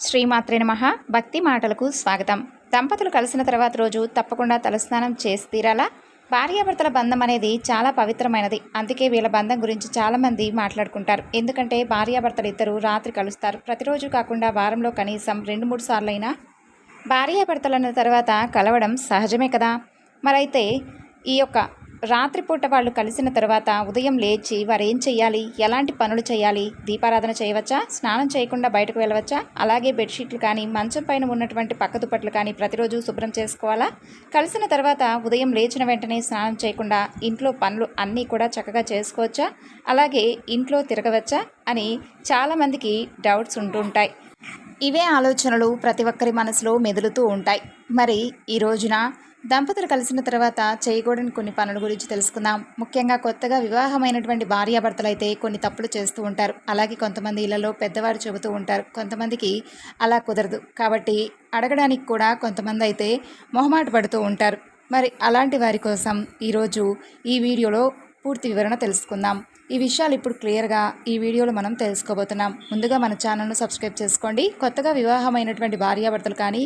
శ్రీమాత్రే నమ. భక్తి మాటలకు స్వాగతం. దంపతులు కలిసిన తర్వాత రోజు తప్పకుండా తలస్నానం చేసి తీరాలా? భార్యాభర్తల బంధం అనేది చాలా పవిత్రమైనది. అందుకే వీళ్ళ బంధం గురించి చాలామంది మాట్లాడుకుంటారు. ఎందుకంటే భార్యాభర్తలు ఇద్దరు రాత్రి కలుస్తారు. ప్రతిరోజు కాకుండా వారంలో కనీసం రెండు మూడు సార్లైనా భార్యాభర్తలన్న తర్వాత కలవడం సహజమే కదా? మరైతే ఈ యొక్క రాత్రిపూట వాళ్ళు కలిసిన తర్వాత ఉదయం లేచి వారు ఏం చేయాలి ఎలాంటి పనులు చేయాలి దీపారాధన చేయవచ్చా? స్నానం చేయకుండా బయటకు వెళ్ళవచ్చా? అలాగే బెడ్షీట్లు కానీ మంచం పైన ఉన్నటువంటి పక్క దుప్పట్లు కానీ ప్రతిరోజు శుభ్రం చేసుకోవాలా? కలిసిన తర్వాత ఉదయం లేచిన వెంటనే స్నానం చేయకుండా ఇంట్లో పనులు అన్నీ కూడా చక్కగా చేసుకోవచ్చా? అలాగే ఇంట్లో తిరగవచ్చా? అని చాలామందికి డౌట్స్ ఉంటుంటాయి ఇవే ఆలోచనలు ప్రతి ఒక్కరి మనసులో మెదులుతూ ఉంటాయి. మరి ఈ రోజున దంపతులు కలిసిన తర్వాత చేయకూడని కొన్ని పనుల గురించి తెలుసుకుందాం. ముఖ్యంగా కొత్తగా వివాహమైనటువంటి భార్యాభర్తలు అయితే కొన్ని తప్పులు చేస్తూ ఉంటారు. అలాగే కొంతమంది ఇళ్ళలో పెద్దవారు చెబుతూ ఉంటారు. కొంతమందికి అలా కుదరదు. కాబట్టి అడగడానికి కూడా కొంతమంది అయితే మొహమాట పడుతూ ఉంటారు. మరి అలాంటి వారి కోసం ఈరోజు ఈ వీడియోలో పూర్తి వివరణ తెలుసుకుందాం. ఈ విషయాలు ఇప్పుడు క్లియర్గా ఈ వీడియోలో మనం తెలుసుకోబోతున్నాం. ముందుగా మన ఛానల్ను సబ్స్క్రైబ్ చేసుకోండి. కొత్తగా వివాహమైనటువంటి భార్యాభర్తలు కానీ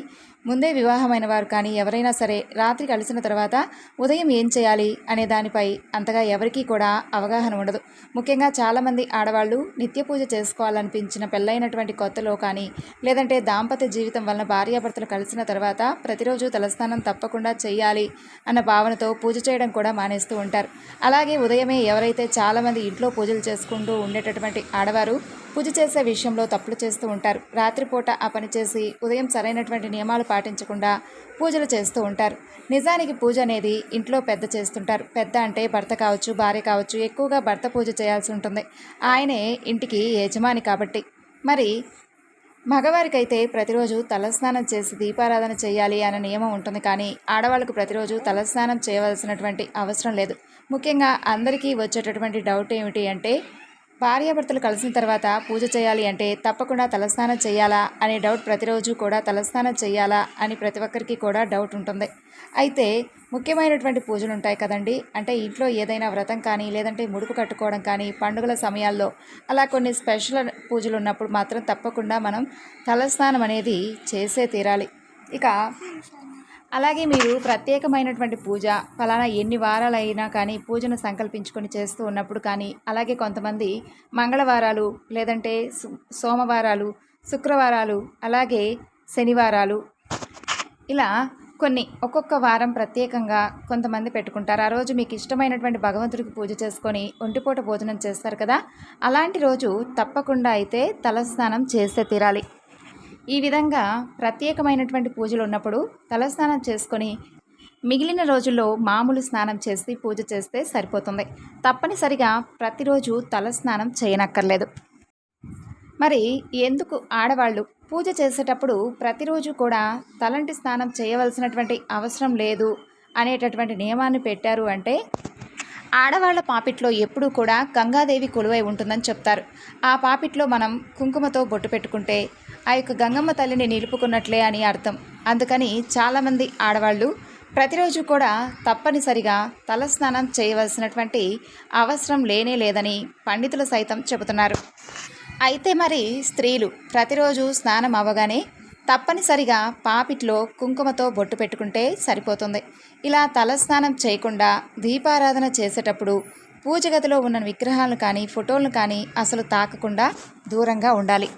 ముందే వివాహమైన వారు కానీ ఎవరైనా సరే రాత్రి కలిసిన తర్వాత ఉదయం ఏం చేయాలి అనే దానిపై అంతగా ఎవరికీ కూడా అవగాహన ఉండదు. ముఖ్యంగా చాలామంది ఆడవాళ్ళు నిత్య పూజ చేసుకోవాలనిపించిన పెళ్ళైనటువంటి కొత్తలో కానీ లేదంటే దాంపత్య జీవితం వలన భార్యాభర్తలు కలిసిన తర్వాత ప్రతిరోజు తలస్నానం తప్పకుండా చేయాలి అన్న భావనతో పూజ చేయడం కూడా మానేస్తూ ఉంటారు. అలాగే ఉదయమే ఎవరైతే చాలామంది ఇంట్లో పూజలు చేసుకుంటూ ఉండేటటువంటి ఆడవారు పూజ చేసే విషయంలో తప్పులు చేస్తూ ఉంటారు. రాత్రిపూట ఆ పని చేసి ఉదయం సరైనటువంటి నియమాలు పాటించకుండా పూజలు చేస్తూ ఉంటారు. నిజానికి పూజ అనేది ఇంట్లో పెద్ద చేస్తుంటారు. పెద్ద అంటే భర్త కావచ్చు భార్య కావచ్చు ఎక్కువగా భర్త పూజ చేయాల్సి ఉంటుంది. ఆయనే ఇంటికి యజమాని కాబట్టి. మరి మగవారికైతే ప్రతిరోజు తలస్నానం చేసి దీపారాధన చేయాలి అనే నియమం ఉంటుంది. కానీ ఆడవాళ్ళకు ప్రతిరోజు తలస్నానం చేయవలసినటువంటి అవసరం లేదు. ముఖ్యంగా అందరికీ వచ్చేటటువంటి డౌట్ ఏమిటి అంటే భార్యాభర్తలు కలిసిన తర్వాత పూజ చేయాలి అంటే తప్పకుండా తలస్నానం చేయాలా అనే డౌట్ ప్రతిరోజు కూడా తలస్నానం చేయాలా అని ప్రతి ఒక్కరికి కూడా డౌట్ ఉంటుంది. అయితే ముఖ్యమైనటువంటి పూజలు ఉంటాయి కదండి. అంటే ఇంట్లో ఏదైనా వ్రతం కానీ లేదంటే ముడుపు కట్టుకోవడం కానీ పండుగల సమయాల్లో అలా కొన్ని స్పెషల్ పూజలు ఉన్నప్పుడు మాత్రం తప్పకుండా మనం తలస్నానం అనేది చేసే తీరాలి. ఇక అలాగే మీరు ప్రత్యేకమైనటువంటి పూజ ఫలానా ఎన్ని వారాలైనా కానీ పూజను సంకల్పించుకొని చేస్తూ ఉన్నప్పుడు కానీ అలాగే కొంతమంది మంగళవారాలు లేదంటే సోమవారాలు శుక్రవారాలు అలాగే శనివారాలు ఇలా కొన్ని ఒక్కొక్క వారం ప్రత్యేకంగా కొంతమంది పెట్టుకుంటారు. ఆ రోజు మీకు ఇష్టమైనటువంటి భగవంతుడికి పూజ చేసుకొని ఒంటిపూట భోజనం చేస్తారు కదా? అలాంటి రోజు తప్పకుండా అయితే తలస్నానం చేస్తే తీరాలి. ఈ విధంగా ప్రత్యేకమైనటువంటి పూజలు ఉన్నప్పుడు తలస్నానం చేసుకొని మిగిలిన రోజుల్లో మామూలు స్నానం చేసి పూజ చేస్తే సరిపోతుంది. తప్పనిసరిగా ప్రతిరోజు తలస్నానం చేయనక్కర్లేదు. మరి ఎందుకు ఆడవాళ్ళు పూజ చేసేటప్పుడు ప్రతిరోజు కూడా తలంటి స్నానం చేయవలసినటువంటి అవసరం లేదు అనేటటువంటి నియమాన్ని పెట్టారు అంటే ఆడవాళ్ళ పాపిట్లో ఎప్పుడూ కూడా గంగాదేవి కొలువై ఉంటుందని చెప్తారు. ఆ పాపిట్లో మనం కుంకుమతో బొట్టు పెట్టుకుంటే ఆ యొక్క గంగమ్మ తల్లిని నిలుపుకున్నట్లే అని అర్థం. అందుకని చాలామంది ఆడవాళ్ళు ప్రతిరోజు కూడా తప్పనిసరిగా తలస్నానం చేయవలసినటువంటి అవసరం లేనే లేదని పండితులు సైతం చెబుతున్నారు. అయితే మరి స్త్రీలు ప్రతిరోజు స్నానం అవ్వగానే తప్పనిసరిగా పాపిట్లో కుంకుమతో బొట్టు పెట్టుకుంటే సరిపోతుంది. ఇలా తలస్నానం చేయకుండా దీపారాధన చేసేటప్పుడు పూజ గదిలో ఉన్న విగ్రహాలను కానీ ఫోటోలను కానీ అసలు తాకకుండా దూరంగా ఉండాలి.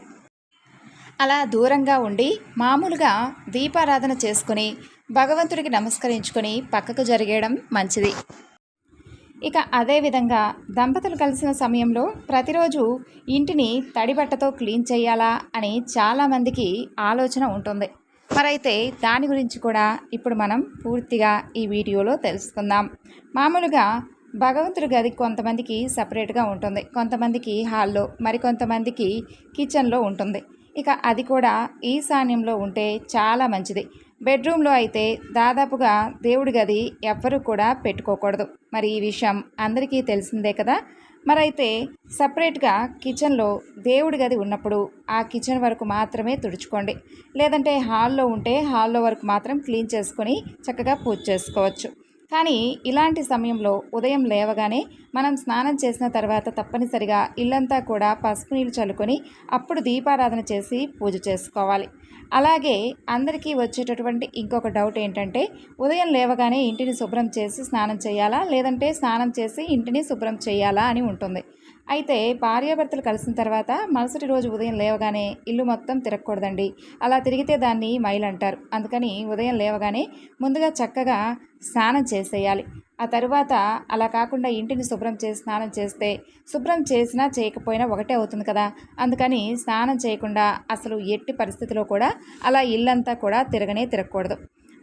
అలా దూరంగా ఉండి మామూలుగా దీపారాధన చేసుకుని భగవంతుడికి నమస్కరించుకొని పక్కకు జరిగేయడం మంచిది. ఇక అదేవిధంగా దంపతులు కలిసిన సమయంలో ప్రతిరోజు ఇంటిని తడిబట్టతో క్లీన్ చేయాలా అని చాలామందికి ఆలోచన ఉంటుంది. మరైతే దాని గురించి కూడా ఇప్పుడు మనం పూర్తిగా ఈ వీడియోలో తెలుసుకుందాం. మామూలుగా భగవంతుడి గది కొంతమందికి సపరేట్గా ఉంటుంది. కొంతమందికి హాల్లో మరికొంతమందికి కిచెన్లో ఉంటుంది. ఇక అది కూడా ఈశాన్యంలో ఉంటే చాలా మంచిది. బెడ్రూమ్లో అయితే దాదాపుగా దేవుడి గది ఎవ్వరూ కూడా పెట్టుకోకూడదు. మరి ఈ విషయం అందరికీ తెలిసిందే కదా? మరైతే సపరేట్గా కిచెన్లో దేవుడి గది ఉన్నప్పుడు ఆ కిచెన్ వరకు మాత్రమే తుడుచుకోండి. లేదంటే హాల్లో ఉంటే హాల్లో వరకు మాత్రం క్లీన్ చేసుకొని చక్కగా పూజ చేసుకోవచ్చు. కానీ ఇలాంటి సమయంలో ఉదయం లేవగానే మనం స్నానం చేసిన తర్వాత తప్పనిసరిగా ఇల్లంతా కూడా పసుపు నీళ్ళు చల్లుకొని అప్పుడు దీపారాధన చేసి పూజ చేసుకోవాలి. అలాగే అందరికీ వచ్చేటటువంటి ఇంకొక డౌట్ ఏంటంటే ఉదయం లేవగానే ఇంటిని శుభ్రం చేసి స్నానం చేయాలా? లేదంటే స్నానం చేసి ఇంటిని శుభ్రం చేయాలా అని ఉంటుంది. అయితే భార్యాభర్తలు కలిసిన తర్వాత మరుసటి రోజు ఉదయం లేవగానే ఇల్లు మొత్తం తిరగకూడదండి. అలా తిరిగితే దాన్ని మైల్ అంటారు. అందుకని ఉదయం లేవగానే ముందుగా చక్కగా స్నానం చేసేయాలి. ఆ తరువాత అలా కాకుండా ఇంటిని శుభ్రం చేసి స్నానం చేస్తే శుభ్రం చేసినా చేయకపోయినా ఒకటే అవుతుంది కదా. అందుకని స్నానం చేయకుండా అసలు ఎట్టి పరిస్థితిలో కూడా అలా ఇల్లంతా కూడా తిరగనే తిరగకూడదు.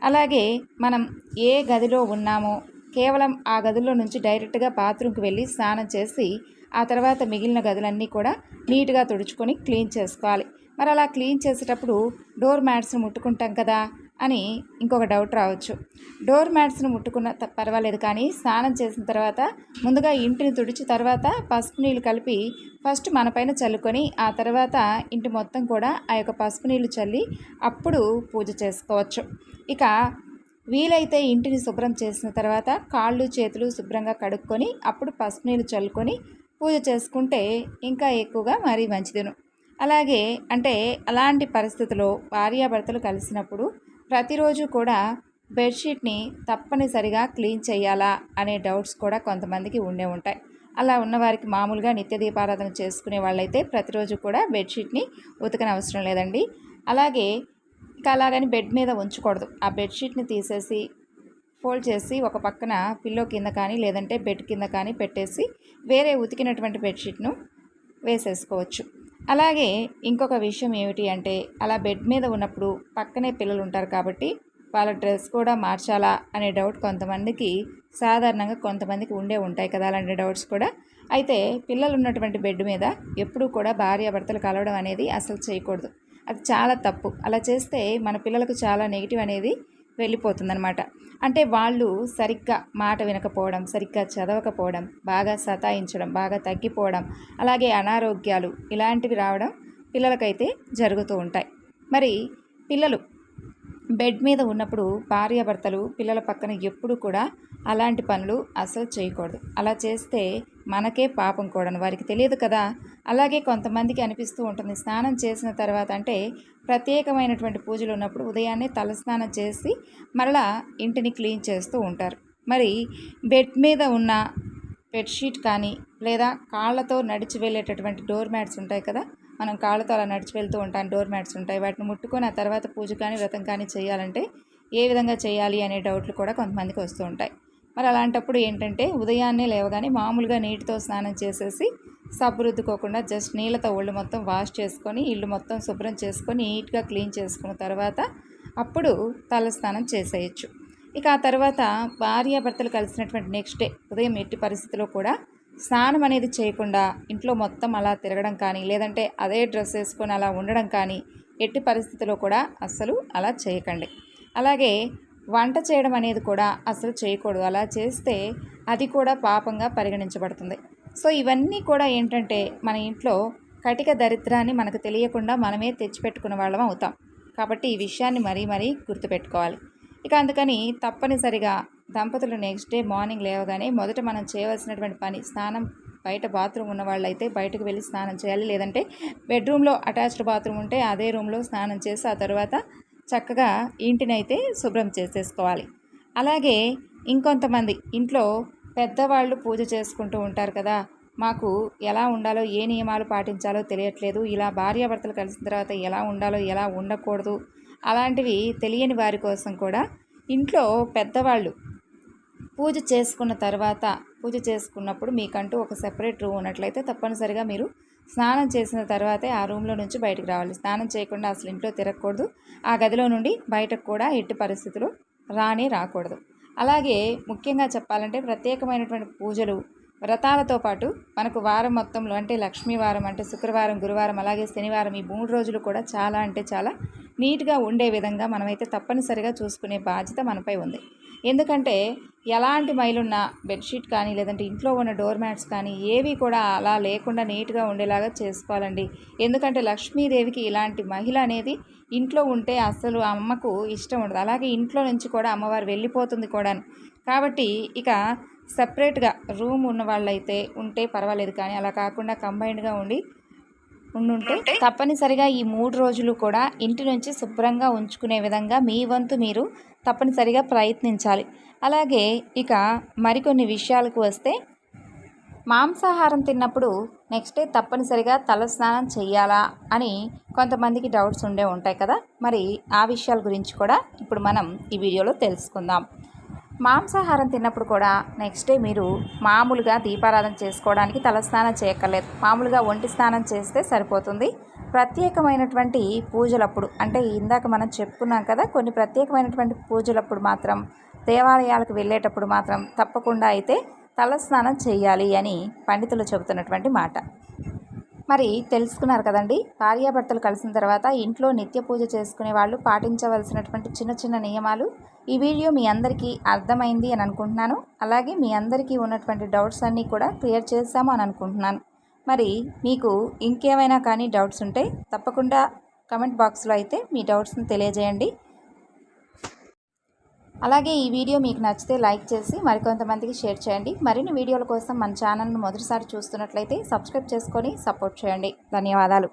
అలాగే మనం ఏ గదిలో ఉన్నామో కేవలం ఆ గదిలో నుంచి డైరెక్ట్గా బాత్రూమ్కి వెళ్ళి స్నానం చేసి ఆ తర్వాత మిగిలిన గదులన్నీ కూడా నీట్గా తుడుచుకొని క్లీన్ చేసుకోవాలి. మరి అలా క్లీన్ చేసేటప్పుడు డోర్ మ్యాట్స్ని ముట్టుకుంటాం కదా అని ఇంకొక డౌట్ రావచ్చు. డోర్ మ్యాట్స్ని ముట్టుకున్న త- పర్వాలేదు కానీ స్నానం చేసిన తర్వాత ముందుగా ఇంటిని తుడిచి తర్వాత పసుపు నీళ్ళు కలిపి ఫస్ట్ మన పైన చల్లుకొని ఆ తర్వాత ఇంటి మొత్తం కూడా ఆ యొక్క పసుపు నీళ్ళు చల్లి అప్పుడు పూజ చేసుకోవచ్చు. ఇక వీలైతే ఇంటిని శుభ్రం చేసిన తర్వాత కాళ్ళు చేతులు శుభ్రంగా కడుక్కొని అప్పుడు పసుపు నీళ్ళు చల్లుకొని పూజ చేసుకుంటే ఇంకా ఎక్కువగా మరీ మంచిదిను. అలాగే అంటే అలాంటి పరిస్థితుల్లో భార్యాభర్తలు కలిసినప్పుడు ప్రతిరోజు కూడా బెడ్షీట్ని తప్పనిసరిగా క్లీన్ చేయాలా అనే డౌట్స్ కూడా కొంతమందికి ఉండే ఉంటాయి. అలా ఉన్నవారికి మామూలుగా నిత్య దీపారాధన చేసుకునే వాళ్ళైతే ప్రతిరోజు కూడా బెడ్షీట్ని ఉతకని అవసరం లేదండి. అలాగే ఇంకా అలాగని బెడ్ మీద ఉంచకూడదు. ఆ బెడ్షీట్ని తీసేసి ఫోల్డ్ చేసి ఒక పక్కన పిల్లో కింద కానీ లేదంటే బెడ్ కింద కానీ పెట్టేసి వేరే ఉతికినటువంటి బెడ్షీట్ను వేసేసుకోవచ్చు. అలాగే ఇంకొక విషయం ఏమిటి అంటే అలా బెడ్ మీద ఉన్నప్పుడు పక్కనే పిల్లలు ఉంటారు కాబట్టి వాళ్ళ డ్రెస్ కూడా మార్చాలా అనే డౌట్ కొంతమందికి సాధారణంగా కొంతమందికి ఉండే ఉంటాయి కదా అలాంటి డౌట్స్ కూడా. అయితే పిల్లలు ఉన్నటువంటి బెడ్ మీద ఎప్పుడూ కూడా భార్యాభర్తలు కలవడం అనేది అసలు చేయకూడదు. అది చాలా తప్పు. అలా చేస్తే మన పిల్లలకు చాలా నెగిటివ్ అనేది వెళ్ళిపోతుందనమాట అంటే వాళ్ళు సరిగ్గా మాట వినకపోవడం సరిగ్గా చదవకపోవడం బాగా సతాయించడం బాగా తగ్గిపోవడం అలాగే అనారోగ్యాలు ఇలాంటివి రావడం పిల్లలకైతే జరుగుతూ ఉంటాయి. మరి పిల్లలు బెడ్ మీద ఉన్నప్పుడు భార్యాభర్తలు పిల్లల పక్కన ఎప్పుడు కూడా అలాంటి పనులు అసలు చేయకూడదు. అలా చేస్తే మనకే పాపం కూడాను. వారికి తెలియదు కదా. అలాగే కొంతమందికి అనిపిస్తూ ఉంటుంది స్నానం చేసిన తర్వాత అంటే ప్రత్యేకమైనటువంటి పూజలు ఉన్నప్పుడు ఉదయాన్నే తలస్నానం చేసి మరలా ఇంటిని క్లీన్ చేస్తూ ఉంటారు. మరి బెడ్ మీద ఉన్న బెడ్షీట్ కానీ లేదా కాళ్ళతో నడిచి వెళ్ళేటటువంటి డోర్ మ్యాట్స్ ఉంటాయి కదా. మనం కాళ్ళతో అలా నడిచి వెళ్తూ ఉంటాం డోర్ మ్యాట్స్ ఉంటాయి. వాటిని ముట్టుకొని ఆ తర్వాత పూజ కానీ వ్రతం కానీ చేయాలంటే ఏ విధంగా చేయాలి అనే డౌట్లు కూడా కొంతమందికి వస్తూ ఉంటాయి. మరి అలాంటప్పుడు ఏంటంటే ఉదయాన్నే లేవగానే మామూలుగా నీటితో స్నానం చేసేసి సబ్బు రుద్దుకోకుండా జస్ట్ నీళ్ళతో ఒళ్ళు మొత్తం వాష్ చేసుకొని ఇల్లు మొత్తం శుభ్రం చేసుకొని నీట్గా క్లీన్ చేసుకున్న తర్వాత అప్పుడు తలస్నానం చేసేయచ్చు. ఇక ఆ తర్వాత భార్యాభర్తలు కలిసినటువంటి నెక్స్ట్ డే ఉదయం ఎట్టి పరిస్థితిలో కూడా స్నానం అనేది చేయకుండా ఇంట్లో మొత్తం అలా తిరగడం కానీ లేదంటే అదే డ్రెస్ వేసుకొని అలా ఉండడం కానీ ఎట్టి పరిస్థితిలో కూడా అస్సలు అలా చేయకండి. అలాగే వంట చేయడం అనేది కూడా అసలు చేయకూడదు. అలా చేస్తే అది కూడా పాపంగా పరిగణించబడుతుంది. సో ఇవన్నీ కూడా ఏంటంటే మన ఇంట్లో కటిక దరిద్రాన్ని మనకు తెలియకుండా మనమే తెచ్చిపెట్టుకున్న వాళ్ళం అవుతాం. కాబట్టి ఈ విషయాన్ని మరీ మరీ గుర్తుపెట్టుకోవాలి. ఇక అందుకని తప్పనిసరిగా దంపతులు నెక్స్ట్ డే మార్నింగ్ లేవగానే మొదట మనం చేయవలసినటువంటి పని స్నానం బయట బాత్రూమ్ ఉన్న వాళ్ళైతే బయటకు వెళ్ళి స్నానం చేయాలి. లేదంటే బెడ్రూమ్లో అటాచ్డ్ బాత్రూమ్ ఉంటే అదే రూమ్లో స్నానం చేసి ఆ తర్వాత చక్కగా ఇంటినైతే శుభ్రం చేసేసుకోవాలి. అలాగే ఇంకొంతమంది ఇంట్లో పెద్దవాళ్ళు పూజ చేసుకుంటూ ఉంటారు కదా మాకు ఎలా ఉండాలో ఏ నియమాలు పాటించాలో తెలియట్లేదు. ఇలా భార్యాభర్తలు కలిసిన తర్వాత ఎలా ఉండాలో ఎలా ఉండకూడదు అలాంటివి తెలియని వారి కోసం కూడా ఇంట్లో పెద్దవాళ్ళు పూజ చేసుకున్న తర్వాత పూజ చేసుకున్నప్పుడు మీకంటూ ఒక సెపరేట్ రూమ్ ఉన్నట్లయితే తప్పనిసరిగా మీరు స్నానం చేసిన తర్వాతే ఆ రూమ్లో నుంచి బయటకు రావాలి. స్నానం చేయకుండా అసలు ఇంట్లో తిరగకూడదు. ఆ గదిలో నుండి బయటకు కూడా ఎట్టి పరిస్థితులు రాని రాకూడదు. అలాగే ముఖ్యంగా చెప్పాలంటే ప్రత్యేకమైనటువంటి పూజలు వ్రతాలతో పాటు మనకు వారం మొత్తంలో అంటే లక్ష్మీ వారం అంటే శుక్రవారం గురువారం అలాగే శనివారం ఈ మూడు రోజులు కూడా చాలా అంటే చాలా నీట్గా ఉండే విధంగా మనమైతే తప్పనిసరిగా చూసుకునే బాధ్యత మనపై ఉంది. ఎందుకంటే ఎలాంటి మైలున్నా బెడ్షీట్ కానీ లేదంటే ఇంట్లో ఉన్న డోర్ మ్యాట్స్ కానీ ఏవి కూడా అలా లేకుండా నీట్గా ఉండేలాగా చేసుకోవాలండి. ఎందుకంటే లక్ష్మీదేవికి ఇలాంటి మహిళ అనేది ఇంట్లో ఉంటే అస్సలు అమ్మకు ఇష్టం ఉండదు. అలాగే ఇంట్లో నుంచి కూడా అమ్మవారు వెళ్ళిపోతుంది కూడా కాబట్టి ఇక సపరేట్గా రూమ్ ఉన్న వాళ్ళైతే ఉంటే పర్వాలేదు కానీ అలా కాకుండా కంబైన్డ్గా ఉండి ఉండుంటే తప్పనిసరిగా ఈ మూడు రోజులు కూడా ఇంటి నుంచి శుభ్రంగా ఉంచుకునే విధంగా మీ వంతు మీరు తప్పనిసరిగా ప్రయత్నించాలి. అలాగే ఇక మరికొన్ని విషయాలకు వస్తే మాంసాహారం తిన్నప్పుడు నెక్స్ట్ డే తప్పనిసరిగా తలస్నానం చేయాలా అని కొంతమందికి డౌట్స్ ఉండే ఉంటాయి కదా. మరి ఆ విషయాల గురించి కూడా ఇప్పుడు మనం ఈ వీడియోలో తెలుసుకుందాం. మాంసాహారం తిన్నప్పుడు కూడా నెక్స్ట్ డే మీరు మామూలుగా దీపారాధన చేసుకోవడానికి తలస్నానం చేయక్కర్లేదు. మామూలుగా ఒంటి స్నానం చేస్తే సరిపోతుంది. ప్రత్యేకమైనటువంటి పూజలప్పుడు అంటే ఇందాక మనం చెప్పుకున్నాం కదా కొన్ని ప్రత్యేకమైనటువంటి పూజలప్పుడు మాత్రం దేవాలయాలకు వెళ్ళేటప్పుడు మాత్రం తప్పకుండా అయితే తలస్నానం చేయాలి అని పండితులు చెబుతున్నటువంటి మాట. మరి తెలుసుకున్నారు కదండి. భార్యాభర్తలు కలిసిన తర్వాత ఇంట్లో నిత్య పూజ చేసుకునే వాళ్ళు పాటించవలసినటువంటి చిన్న చిన్న నియమాలు. ఈ వీడియో మీ అందరికీ అర్థమైంది అని అనుకుంటున్నాను. అలాగే మీ అందరికీ ఉన్నటువంటి డౌట్స్ అన్నీ కూడా క్లియర్ చేశాము అని అనుకుంటున్నాను. మరి మీకు ఇంకేమైనా కానీ డౌట్స్ ఉంటే తప్పకుండా కమెంట్ బాక్స్లో అయితే మీ డౌట్స్ని తెలియజేయండి. అలాగే ఈ వీడియో మీకు నచ్చితే లైక్ చేసి మరికొంతమందికి షేర్ చేయండి. మరిన్ని వీడియోల కోసం మన ఛానల్ను మొదటిసారి చూస్తున్నట్లయితే సబ్స్క్రైబ్ చేసుకొని సపోర్ట్ చేయండి. ధన్యవాదాలు.